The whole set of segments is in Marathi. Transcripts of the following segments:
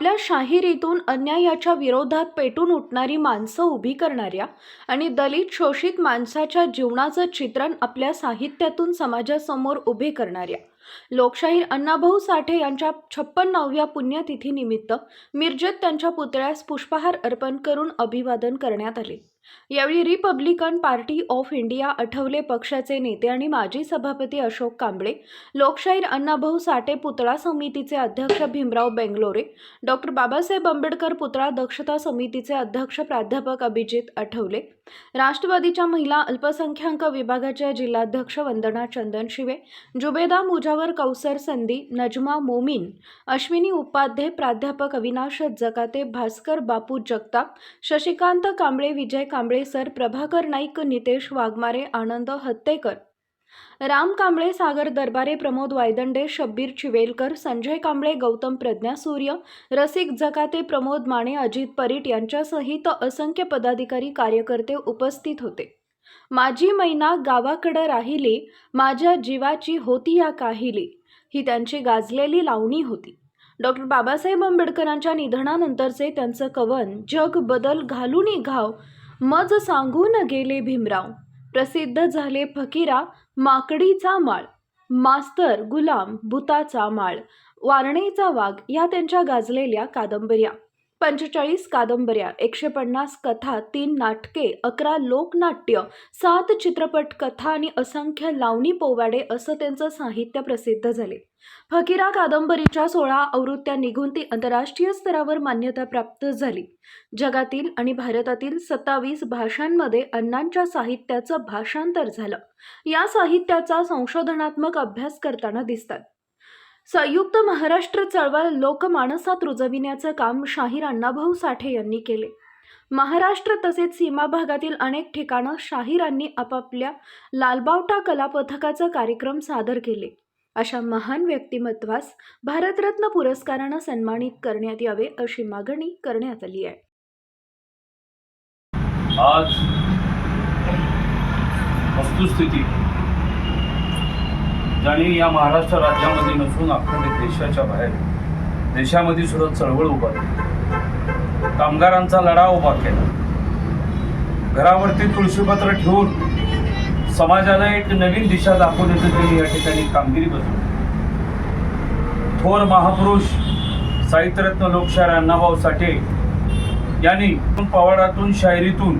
आपल्या शाहिरीतून अन्यायाच्या विरोधात पेटून उठणारी माणसं उभी करणाऱ्या आणि दलित शोषित माणसाच्या जीवनाचं चित्रण आपल्या साहित्यातून समाजासमोर उभे करणाऱ्या. लोकशाहीर अण्णाभाऊ साठे यांच्या छप्पन्नाव्या पुण्यतिथीनिमित्त मिरजेत त्यांच्या पुतळ्यास पुष्पहार अर्पण करून अभिवादन करण्यात आले. यावेळी Republican Party of India Athawale पक्षाचे नेते आणि माजी सभापती अशोक कांबळे लोकशाहीर अण्णाभाऊ साठे पुतळा समितीचे अध्यक्ष भीमराव बेंगलोरे डॉक्टर बाबासाहेब आंबेडकर पुतळा दक्षता समितीचे अध्यक्ष प्राध्यापक अभिजित आठवले. राष्ट्रवादीच्या महिला अल्पसंख्याक विभागाच्या जिल्हाध्यक्ष वंदना चंदन शिवे जुबेदा मुजावर कौसर संदी नजमा मोमीन अश्विनी उपाध्ये प्राध्यापक अविनाश जकाते भास्कर बापू जगताप शशिकांत कांबळे विजय कांबळे सर प्रभाकर नाईक नितेश वाघमारे आनंद हत्तेकर राम कांबळे सागर दरबारे प्रमोद वायदंडे शब्बीर चिवेलकर संजय कांबळे गौतम प्रज्ञा सूर्य रसिक जकाते प्रमोद माने अजित परीट यांच्यासहित असंख्य पदाधिकारी कार्यकर्ते उपस्थित होते. माझी मैना गावाकडं राहिली माझ्या जीवाची होती या काहिली ही त्यांची गाजलेली लावणी होती. डॉक्टर बाबासाहेब आंबेडकरांच्या निधनानंतरचे त्यांचं कवन जग बदल घालूनी घाव मज सांगून गेले भीमराव. प्रसिद्ध झाले फकीरा माकडीचा माळ मास्तर गुलाम भूताचा माळ वारणेचा वाघ या त्यांच्या गाजलेल्या कादंबऱ्या. पंचेचाळीस कादंबऱ्या एकशे पन्नास कथा तीन नाटके अकरा लोकनाट्य सात चित्रपट कथा आणि असंख्य लावणी पोवाडे असं त्यांचं साहित्य प्रसिद्ध झाले. फकीरा कादंबरीच्या सोळा आवृत्त्या निघून ती आंतरराष्ट्रीय स्तरावर मान्यता प्राप्त झाली. जगातील आणि भारतातील सत्तावीस भाषांमध्ये अण्णांच्या साहित्याचं भाषांतर झालं. या साहित्याचा संशोधनात्मक अभ्यास करताना दिसतात. संयुक्त महाराष्ट्र चळवळ लोकमानसात रुजविण्याचं काम शाहीर अण्णाभाऊ साठे यांनी केले. महाराष्ट्र तसेच सीमा भागातील अनेक ठिकाणं शाहिरांनी आपापल्या लालबावटा कलापथकाचं कार्यक्रम सादर केले. अशा महान व्यक्तिमत्वास भारतरत्न पुरस्कारानं सन्मानित करण्यात यावे अशी मागणी करण्यात आली आहे. आज वस्तुस्थिती ज्याने या महाराष्ट्र राज्यामध्ये नसून अखंड देशाच्या बाहेर. देशामध्ये सुद्धा चळवळ उभा केली. कामगारांचा लढा उभा केला. घरावरती तुळशीपत्र ठेवून समाजाला एक नवीन दिशा दाखवण्याचं त्यांनी या ठिकाणी कामगिरी बसवली थोर महापुरुष साहित्यरत्न लोकशाहीर अण्णाभाऊ साठे यांनी पवाडातून शायरीतून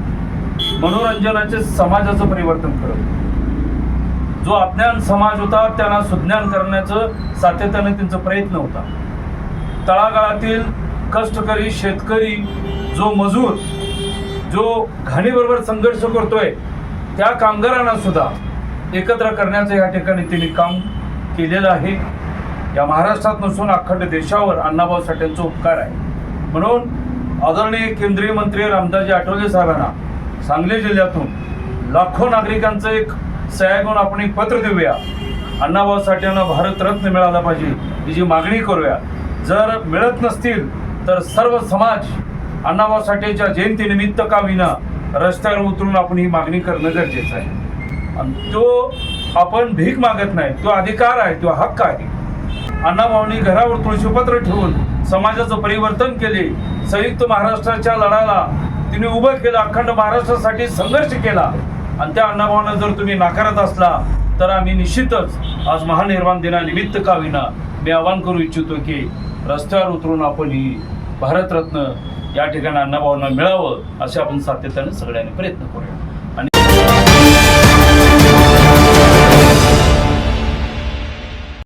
मनोरंजनाचे समाजाचं परिवर्तन करत जो अज्ञान समाज होता त्यांना सुज्ञान करण्याचं सातत्याने त्यांचा प्रयत्न होता. तळागाळातील कष्टकरी शेतकरी जो मजूर जो घाणीबरोबर संघर्ष करतोय त्या कामगारांना सुद्धा एकत्र करण्याचं या ठिकाणी त्यांनी काम केलेलं आहे. या महाराष्ट्रात नसून अखंड देशावर अण्णाभाऊ साठेंचा उपकार आहे. म्हणून आदरणीय केंद्रीय मंत्री रामदासजी आठवले साहेबांना सांगली जिल्ह्यातून लाखो नागरिकांचं एक सह्यागून आपण एक पत्र देऊया. अण्णाभाऊ साठेंना भारतरत्न मिळाला पाहिजे. ही जी मागणी करूया. जर मिळत नसतील तर सर्व समाज अण्णाभाऊ साठेच्या जयंतीनिमित्त का विना रस्त्यावर उतरून आपण ही मागणी करणं गरजेचं आहे. आणि तो आपण भीक मागत नाही. तो अधिकार आहे तो हक्क आहे. अण्णाभाऊंनी घरावर तुळशीपत्र ठेवून समाजाचं परिवर्तन केले. संयुक्त महाराष्ट्राच्या लढाला तिने उभं केलं अखंड महाराष्ट्रासाठी संघर्ष केला. आणि त्या अण्णाभावांना जर तुम्ही नाकारत असला तर आम्ही निश्चितच आज महानिर्माण दिनानिमित्त का विना मी आवाहन करू इच्छितो की रस्त्यावर उतरून आपण ही भारतरत्न या ठिकाणी अण्णाभावांना मिळावं असे आपण सातत्याने सगळ्यांनी प्रयत्न करूया.